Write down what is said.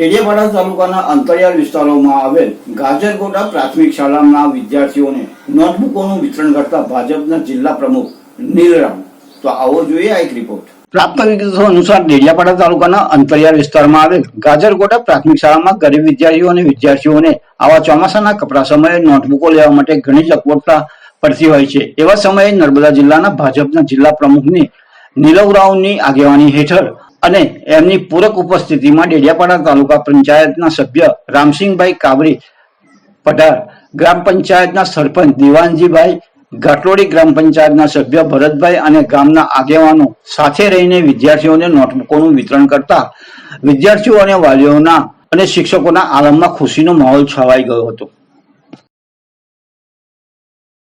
ડેડિયાપાડા તાલુકાના અંતરિયાળ વિસ્તારોમાં આવેલ ગાજરગોટા પ્રાથમિક શાળાના વિદ્યાર્થીઓને નોટબુકોનું વિતરણ કરતા ભાજપના જિલ્લા પ્રમુખ નીલરામ. તો આવો જોઈએ આ એક રિપોર્ટ પ્રાપ્ત વિગતો અનુસાર ડેડિયાપાડા તાલુકાના અંતરિયાળ વિસ્તારમાં આવેલ ગાજરગોટા પ્રાથમિક શાળામાં ગરીબ વિદ્યાર્થીઓ અને વિદ્યાર્થીઓને આવા ચોમાસાના કપરા સમયે નોટબુકો લેવા માટે ઘણી જ પડતી હોય છે. એવા સમયે નર્મદા જિલ્લાના ભાજપના જિલ્લા પ્રમુખની નીલવરાવની આગેવાની હેઠળ અને એમની પૂરક ઉપસ્થિતિમાં ડેડિયાપાડા તાલુકા પંચાયતના સભ્ય રામસિંહભાઈ કાબરી પઢાર ગ્રામ પંચાયતના સરપંચ દિવાનજીભાઈ, ઘાટલોડી ગ્રામ પંચાયતના સભ્ય ભરતભાઈ અને ગામના આગેવાનો સાથે રહીને વિદ્યાર્થીઓને નોટબુકોનું વિતરણ કરતા વિદ્યાર્થીઓ અને વાલીઓના અને શિક્ષકોના આલમમાં ખુશીનો માહોલ છવાઈ ગયો હતો.